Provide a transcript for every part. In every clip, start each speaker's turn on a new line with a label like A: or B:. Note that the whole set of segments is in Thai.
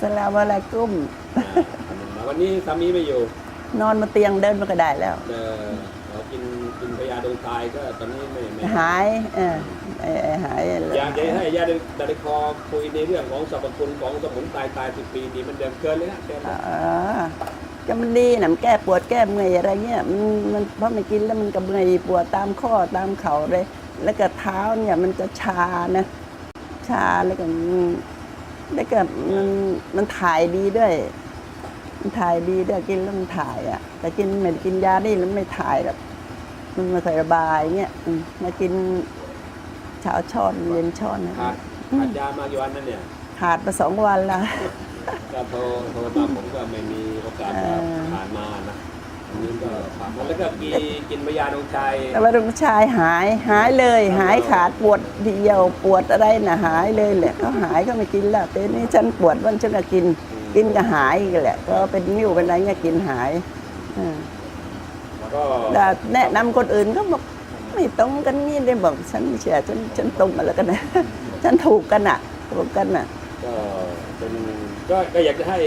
A: สลามอะลัยกุม
B: อ่าวันนี้สามีไม่อยู่
A: นอนมาเตียงเดินมาก็ได้แล้ว
B: เออเรากินกินพยาดงตายก็ตอนนี้ไม่ไม่
A: หาย เออเออหายอะไร
B: อยากจะให้ญาติดาริคอคุยในเรื่องของสรรพคุณของสมุนไพรตายสิบปีดีมันเดิมเกินเลยนะเกินเลย
A: อ่าก็มันดีนะมันแก้ปวดแก้เมื่อยอะไรเงี้ยมันมันเพราะไม่กินแล้วมันก็เมื่อยปวดตามข้อตามเข่าเลย แล้วก็เท้าเนี่ยมันจะชานะ ชาแล้วก็มัน แล้วก็มันมันถ่ายดีด้วย มันถ่ายดีด้วยกินแล้วมันถ่ายอะ แต่กินไม่ได้กินยานี่แล้วไม่ถ่ายหรอกมันไม่ค่อยระบายเงี้ยอืมมากินเช้าช้อนเย็นช้อนนะ
B: ขาดขาดยามากี่วันนั่นเนี่ย
A: ขาดมาสองวันละ
B: ก็โทรโทรมาผมก็ไม่มีโอกาสจะ
A: เออ
B: ผ่านมานะอั นนี้ก็ผ่านมาแล้วก็กินกินพยาดงใจ
A: แต่ว่าลูกชายหายหายเลย หายขาดปวดเดียวปวดอะไรนะหายเลยแหละเขาหายก็ไม่กินแล้วแต่นี่ฉันปวดวันฉันก็กิน กินก็หายอีกแหละ ก็เป็นนิ้วเป็นอะไรเงี้ยกินหายอืม
B: แล้วก็
A: แต่แนะนำคนอื่นก็บอกไม่ตรงกันนี่เลยบอกฉันไม่เชื่อฉันฉันตรงมาแล้วกันนะ ฉันถูกกันอะถูกกันอะ
B: ก็เป็นก็ก็อยากจะให้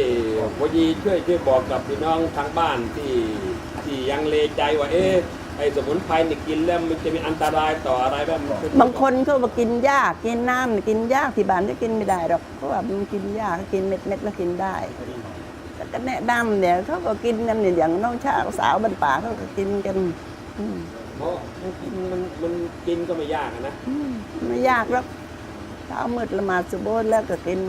B: วยีช่วยช่วยบอกกับพี่น้องทางบ้านที่ที่ ยังเลใจว่าเอ๊ะไอ้สมุนไพรนี่กินแล้วมันจะมีอันตรายต่ออะไรบ้าง
A: บางคนเขาบอกกินยากกินน้ำกินยากที่บ้านจะกินไม่ได้หรอกเพราะว่ามันกินยากกินเม็ดเม็ดๆแล้วกินได้แต่ก็แนะนำเนี่ยเขาก็กินกันเนี่ยอย่างน้องชาสาวบ้านป่าเขาก็กินกันอืม
B: เพราะมันกินมันมันกินก็ไม่ยากอะนะ
A: อืมไม่ยากหรอกเช้ามืดละหมาดสุโบฮ์แล้วก็กิน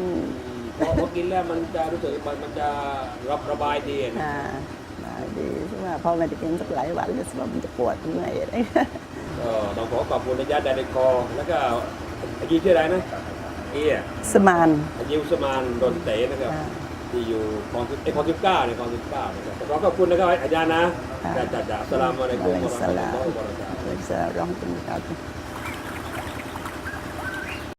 B: เพราะพอกินแล้วมันจะรู้สึกมันมันจะรับระบายดีนะ
A: อ่าไดีใช่ไหมพอไม่ได้กินสักหลายวันแล้วสมองมันจะปวดเมื่อยอะไร
B: ก็ต้องขอขอบคุณอาจารย์ดเรกคอแล้วก็อาจีชื่ออะไรนะเอีย
A: สมาน
B: อาจีอุสมานโดนเตะนะครับที่อยู่คลองสิบเอ้คลองสิบเก้าเนี่ยคลองสิบเก้านะครับขอขอบคุณนะครับอาจารย์นะ
A: อา
B: จ้าจ้าจ้าอัสสลามอะลัยกุมวะเราะห์มะตุลลอฮิวะบะเราะ
A: ห์ร้องเป็นกาว